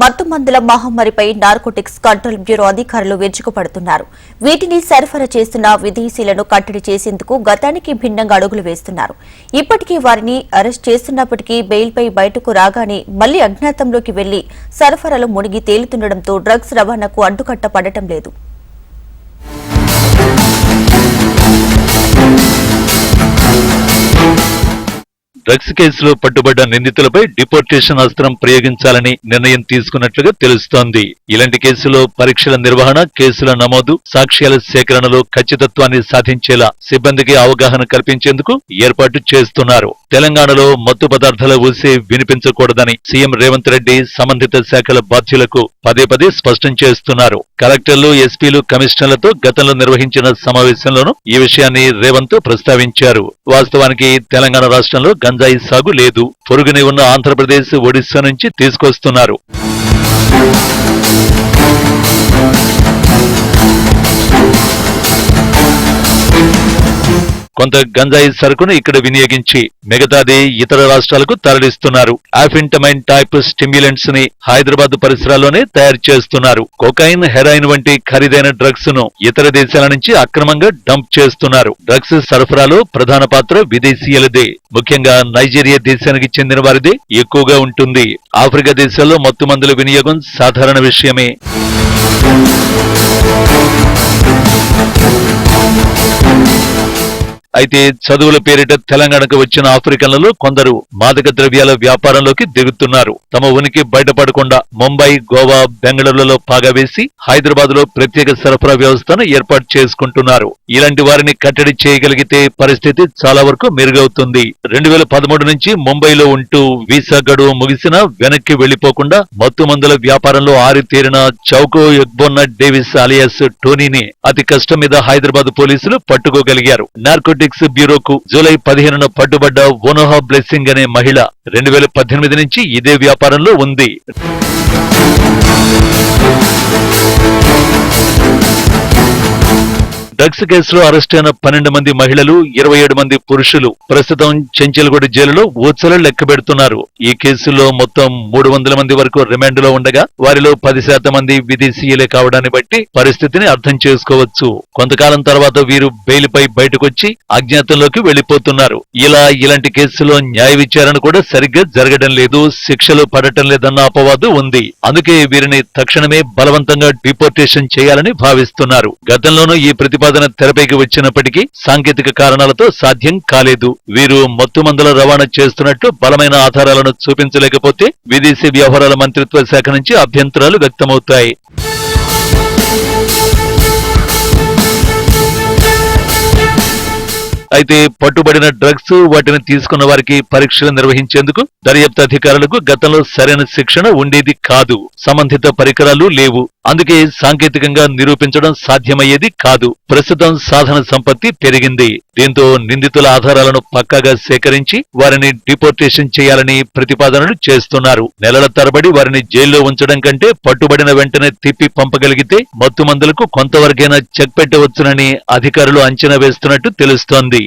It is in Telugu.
మత్తు మందుల మహమ్మారిపై నార్కోటిక్స్ కంట్రోల్ బ్యూరో అధికారులు విరుచుకుపడుతున్నారు వీటిని సరఫరా చేస్తున్న విదేశీలను కట్టడి చేసేందుకు గతానికి భిన్నంగా అడుగులు వేస్తున్నారు. ఇప్పటికీ వారిని అరెస్ట్ చేస్తున్నప్పటికీ బెయిల్పై బయటకు రాగానే మళ్ళీ అజ్ఞాతంలోకి వెళ్ళి సరఫరాలో మునిగి తేలుతుండటంతో డ్రగ్స్ రవాణాకు అడ్డుకట్ట పడటం లేదు. డ్రగ్స్ కేసులో పట్టుబడ్డ నిందితులపై డిపోర్టేషన్ అస్త్రం ప్రయోగించాలని నిర్ణయం తీసుకున్నట్లుగా తెలుస్తోంది. ఇలాంటి కేసులో పరీక్షల నిర్వహణ కేసుల నమోదు సాక్ష్యాల సేకరణలో ఖచ్చితత్వాన్ని సాధించేలా సిబ్బందికి అవగాహన కల్పించేందుకు ఏర్పాటు చేస్తున్నారు. తెలంగాణలో మత్తు పదార్థాల ఊసే వినిపించకూడదని సీఎం రేవంత్ రెడ్డి సంబంధిత శాఖల బాధ్యులకు పదే పదే స్పష్టం చేస్తున్నారు. కలెక్టర్లు ఎస్పీలు కమిషనర్లతో గతంలో నిర్వహించిన సమావేశంలోనూ ఈ విషయాన్ని రేవంత్ ప్రస్తావించారు. వాస్తవానికి తెలంగాణ రాష్ట్రంలో గంజాయి సాగు లేదు. పొరుగునే ఉన్న ఆంధ్రప్రదేశ్ ఒడిశా నుంచి తీసుకొస్తున్నారు. కొంత గంజాయి సరుకును ఇక్కడ వినియోగించి మిగతాది ఇతర రాష్ట్రాలకు తరలిస్తున్నారు. ఆఫింటమైన్ టైప్ స్టిమ్యులెంట్స్ని హైదరాబాద్ పరిసరాల్లోనే తయారు చేస్తున్నారు. కొకైన్ హెరాయిన్ వంటి ఖరీదైన డ్రగ్స్ను ఇతర దేశాల నుంచి అక్రమంగా డంప్ చేస్తున్నారు. డ్రగ్స్ సరఫరాలో ప్రధాన పాత్ర విదేశీయులదే. ముఖ్యంగా నైజీరియా దేశానికి చెందిన వారిదే ఎక్కువగా ఉంటుంది. ఆఫ్రికా దేశాల్లో మత్తు మందుల వినియోగం సాధారణ విషయమే. అయితే చదువుల పేరిట తెలంగాణకు వచ్చిన ఆఫ్రికన్లలో కొందరు మాదక ద్రవ్యాల వ్యాపారంలోకి దిగుతున్నారు. తమ ఉనికి బయటపడకుండా ముంబై గోవా బెంగళూరులలో పాగా వేసి హైదరాబాద్లో ప్రత్యేక సరఫరా వ్యవస్థను ఏర్పాటు చేసుకుంటున్నారు. ఇలాంటి వారిని కట్టడి చేయగలిగితే పరిస్థితి చాలా వరకు మెరుగవుతుంది. రెండు వేల పదమూడు నుంచి ముంబైలో ఉంటూ వీసా గడువు ముగిసినా వెనక్కి వెళ్ళిపోకుండా మత్తు మందుల వ్యాపారంలో ఆరితేరిన చౌకో ఎగ్బొన్న డేవిస్ అలియాస్ టోనీని అతి కష్టం మీద హైదరాబాద్ పోలీసులు పట్టుకోగలిగారు. నార్కోటిక్స్ బ్యూరోకు జూలై పదిహేనున పట్టుబడ్డ ఓనోహా బ్లెస్సింగ్ అనే మహిళ రెండు వేల పద్దెనిమిది నుంచి ఇదే వ్యాపారంలో ఉంది. డ్రగ్స్ కేసులో అరెస్ట్ అయిన పన్నెండు మంది మహిళలు ఇరవై ఏడు మంది పురుషులు ప్రస్తుతం చెంచల్గూడ జైలులో ఊచలు లెక్కబెడుతున్నారు ఈ కేసులో మొత్తం మూడు వందల మంది వరకు రిమాండ్లో ఉండగా వారిలో పది శాతం మంది విదేశీయులే కావడాన్ని బట్టి పరిస్థితిని అర్థం చేసుకోవచ్చు. కొంతకాలం తర్వాత వీరు బెయిల్పై బయటకొచ్చి అజ్ఞాతంలోకి వెళ్ళిపోతున్నారు ఇలా ఇలాంటి కేసులో న్యాయ విచారణ కూడా సరిగ్గా జరగడం లేదు శిక్షలు పడటం లేదన్న అపవాదు ఉంది. అందుకే వీరిని తక్షణమే బలవంతంగా డిపోర్టేషన్ చేయాలని భావిస్తున్నారు. గతంలోనూ ఈ ప్రతిపాదన తెరపైకి వచ్చినప్పటికీ సాంకేతిక కారణాలతో సాధ్యం కాలేదు. వీరు మత్తు మందుల రవాణా చేస్తున్నట్టు బలమైన ఆధారాలను చూపించలేకపోతే విదేశీ వ్యవహారాల మంత్రిత్వ శాఖ నుంచి అభ్యంతరాలు వ్యక్తమవుతాయి. అయితే పట్టుబడిన డ్రగ్స్ వాటిని తీసుకున్న వారికి పరీక్షలు నిర్వహించేందుకు దర్యాప్తు అధికారులకు గతంలో సరైన శిక్షణ ఉండేది కాదు. సంబంధిత పరికరాలు లేవు. అందుకే సాంకేతికంగా నిరూపించడం సాధ్యమయ్యేది కాదు. ప్రస్తుతం సాధన సంపత్తి పెరిగింది. దీంతో నిందితుల ఆధారాలను పక్కాగా సేకరించి వారిని డిపోర్టేషన్ చేయాలని ప్రతిపాదనలు చేస్తున్నారు. నెలల తరబడి వారిని జైల్లో ఉంచడం కంటే పట్టుబడిన వెంటనే తిప్పి పంపగలిగితే మత్తు మందులకు కొంతవరకైనా చెక్ పెట్టవచ్చునని అధికారులు అంచనా వేస్తున్నట్టు తెలుస్తోంది.